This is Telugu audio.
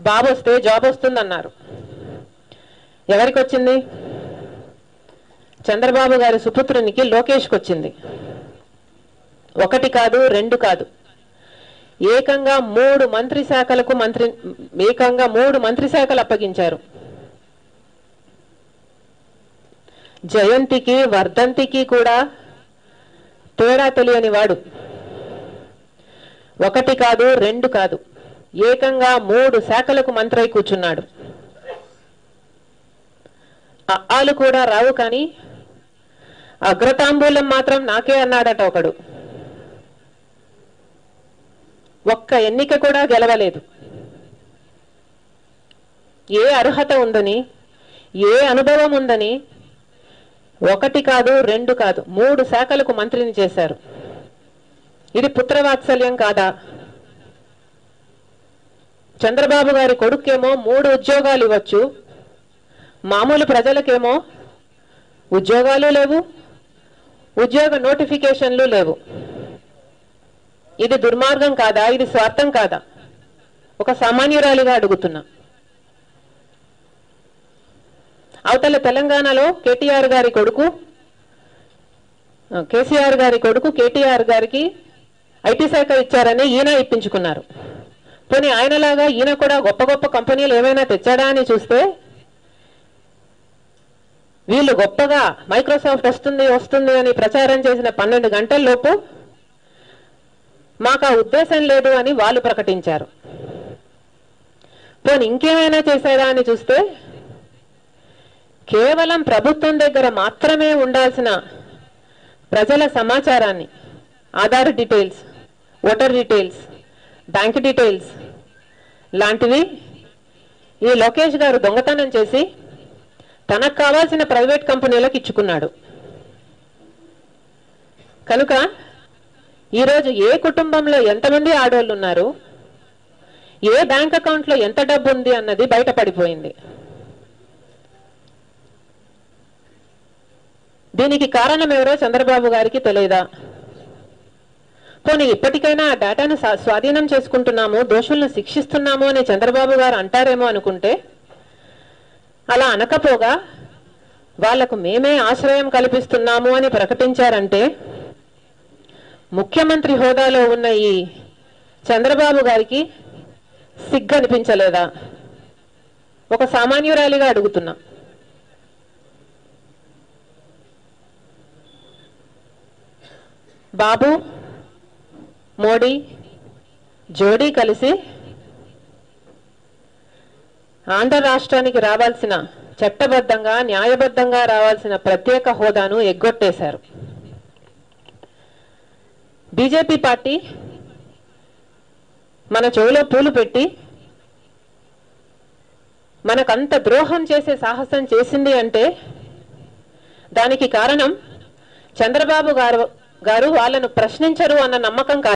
బాబు వస్తే జాబ్ వస్తుందన్నారు. ఎవరికి వచ్చింది చంద్రబాబు గారి సుపుత్రునికి లోకేష్కి వచ్చింది ఒకటి కాదు రెండు కాదు. ఏకంగా మూడు మంత్రి శాఖలకు మంత్రి ఏకంగా మూడు మంత్రి శాఖలు అప్పగించారు. జయంతికి వర్ధంతికి కూడా తేడా తెలియని వాడు. ఒకటి కాదు రెండు కాదు. ఏకంగా మూడు శాఖలకు మంత్రై కూర్చున్నాడు. అలు కూడా రావు కానీ అగ్రతాంబూలం మాత్రం నాకే అన్నాడట ఒకడు. ఒక్క ఎన్నిక కూడా గెలవలేదు. ఏ అర్హత ఉందని ఏ అనుభవం ఉందని ఒకటి కాదు రెండు కాదు మూడు శాఖలకు మంత్రిని చేశారు. ఇది పుత్రవాత్సల్యం కాదా? చంద్రబాబు గారి కొడుకేమో మూడు ఉద్యోగాలు ఇవ్వచ్చు. మామూలు ప్రజలకేమో ఉద్యోగాలు లేవు ఉద్యోగ నోటిఫికేషన్లు లేవు. ఇది దుర్మార్గం కాదా? ఇది స్వార్థం కాదా? ఒక సామాన్యురాలిగా అడుగుతున్నా. అవతల తెలంగాణలో కేటీఆర్ గారి కొడుకు కేసీఆర్ గారి కొడుకు కేటీఆర్ గారికి ఐటీ శాఖ ఇచ్చారని ఈయన ఇప్పించుకున్నారు. పోనీ ఆయనలాగా ఈయన కూడా గొప్ప గొప్ప కంపెనీలు ఏమైనా తెచ్చాడా అని చూస్తే వీళ్ళు గొప్పగా మైక్రోసాఫ్ట్ వస్తుంది వస్తుంది అని ప్రచారం చేసిన పన్నెండు గంటల్లోపు మాకు ఆ ఉద్దేశం లేదు అని వాళ్ళు ప్రకటించారు. పోనీ ఇంకేమైనా చేశారా అని చూస్తే కేవలం ప్రభుత్వం దగ్గర మాత్రమే ఉండాల్సిన ప్రజల సమాచారాన్ని Aadhaar details voter details bank details లాంటివి ఈ లోకేష్ గారు దొంగతనం చేసి తనకు కావాల్సిన ప్రైవేట్ కంపెనీలకు ఇచ్చుకున్నాడు. కనుక ఈరోజు ఏ కుటుంబంలో ఎంతమంది ఆడవాళ్ళు ఉన్నారు ఏ బ్యాంక్ అకౌంట్లో ఎంత డబ్బు ఉంది అన్నది బయటపడిపోయింది. దీనికి కారణం ఎవరో చంద్రబాబు గారికి తెలియదా పోనీ ఇప్పటికైనా ఆ డేటాను స్వాధీనం చేసుకుంటున్నాము దోషులను శిక్షిస్తున్నాము అని చంద్రబాబు గారు అంటారేమో అనుకుంటే అలా అనకపోగా వాళ్ళకు మేమే ఆశ్రయం కల్పిస్తున్నాము అని ప్రకటించారంటే ముఖ్యమంత్రి హోదాలో ఉన్న ఈ చంద్రబాబు గారికి సిగ్గు అనిపించలేదా ఒక సామాన్యురాలిగా అడుగుతున్నా. బాబు మోడీ జోడీ కలిసి ఆంధ్ర రాష్ట్రానికి రావాల్సిన చట్టబద్ధంగా న్యాయబద్ధంగా రావాల్సిన ప్రత్యేక హోదాను ఎగ్గొట్టేశారు. బీజేపీ పార్టీ మన చెవిలో పూలు పెట్టి మనకంత ద్రోహం చేసే సాహసం చేసింది అంటే దానికి కారణం చంద్రబాబు గారు గారు వాళ్ళను ప్రశ్నించరు అన్న నమ్మకం కాదు.